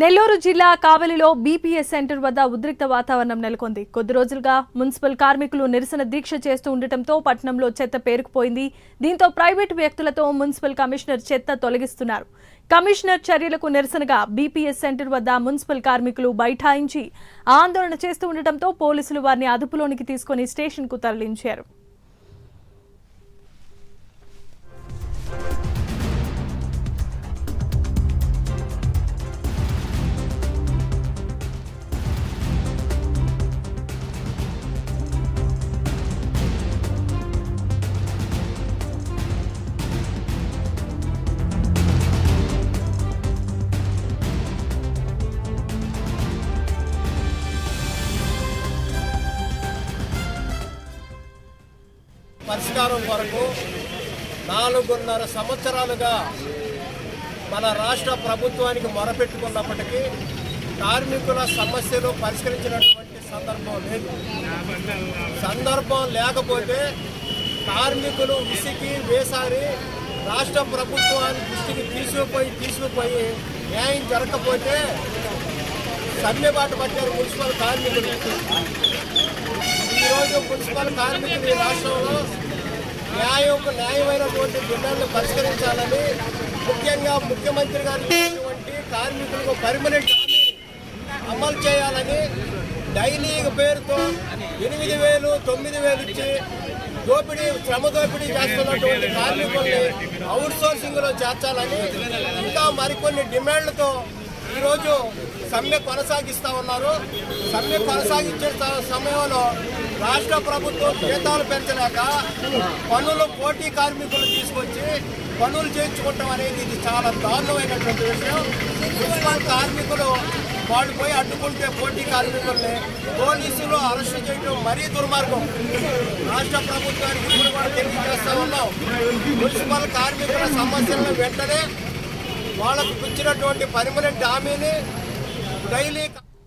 నెల్లూరు జిల్లా కావలిలో BPS centre వద్ద ఉద్రిక్త వాతావరణం నెలకొంది. కొద్ది రోజులుగా మున్సిపల్ కార్మికులు నిరసన దీక్ష చేస్తూ ఉండటంతో పట్టణంలో చెత్త పేరుకుపోయింది. దీంతో ప్రైవేటు వ్యక్తులతో మున్సిపల్ కమిషనర్ చెత్త తొలగిస్తున్నారు. కమిషనర్ చర్యలకు నిరసనగా బీపీఎస్ సెంటర్ వద్ద మున్సిపల్ కార్మికులు బైఠాయించి ఆందోళన చేస్తూ ఉండటంతో పోలీసులు వారిని అదుపులోనికి తీసుకుని స్టేషన్కు తరలించారు. పరిష్కారం కొరకు నాలుగున్నర సంవత్సరాలుగా మన రాష్ట్ర ప్రభుత్వానికి మొరపెట్టుకున్నప్పటికీ కార్మికుల సమస్యలు పరిష్కరించినటువంటి సందర్భం లేదు. సందర్భం లేకపోతే కార్మికులు విసిగి వేసారి రాష్ట్ర ప్రభుత్వాన్ని దృష్టికి తీసుకుపోయి తీసుకుపోయి న్యాయం జరగకపోతే సమ్మెబాటు పట్టారు మున్సిపల్ కార్మికులు. ఈరోజు మున్సిపల్ కార్మికులు ఈ రాష్ట్రంలో న్యాయం న్యాయమైనటువంటి డిమాండ్లు పరిష్కరించాలని ముఖ్యంగా ముఖ్యమంత్రి గారు ఇచ్చినటువంటి కార్మికులకు పర్మనెంట్ అమలు చేయాలని డైలీ పేరుతో ఎనిమిది వేలు తొమ్మిది వేలు ఇచ్చి దోపిడీ శ్రమ దోపిడీ చేస్తున్నటువంటి కార్మికుల్ని అవుట్ సోర్సింగ్లో చేర్చాలని ఇంకా మరికొన్ని డిమాండ్లతో ఈరోజు సమ్మె కొనసాగిస్తా ఉన్నారు. సమ్మె కొనసాగించే సమయంలో రాష్ట్ర ప్రభుత్వం జీతాలు పెంచలేక పనులు పోటీ కార్మికులు తీసుకొచ్చి పనులు చేయించుకోవటం అనేది ఇది చాలా దారుణమైనటువంటి విషయం. మున్సిపల్ కార్మికులు వాళ్ళు పోయి అడ్డుకుంటే పోటీ కార్మికుల్ని పోలీసులు అరెస్ట్ చేయడం మరీ దుర్మార్గం. రాష్ట్ర ప్రభుత్వానికి ఇప్పుడు కూడా తెలియజేస్తూ ఉన్నాం. మున్సిపల్ కార్మికుల సమస్యలను వెంటనే వాళ్ళకు ఇచ్చినటువంటి పర్మనెంట్ హామీని డైలీ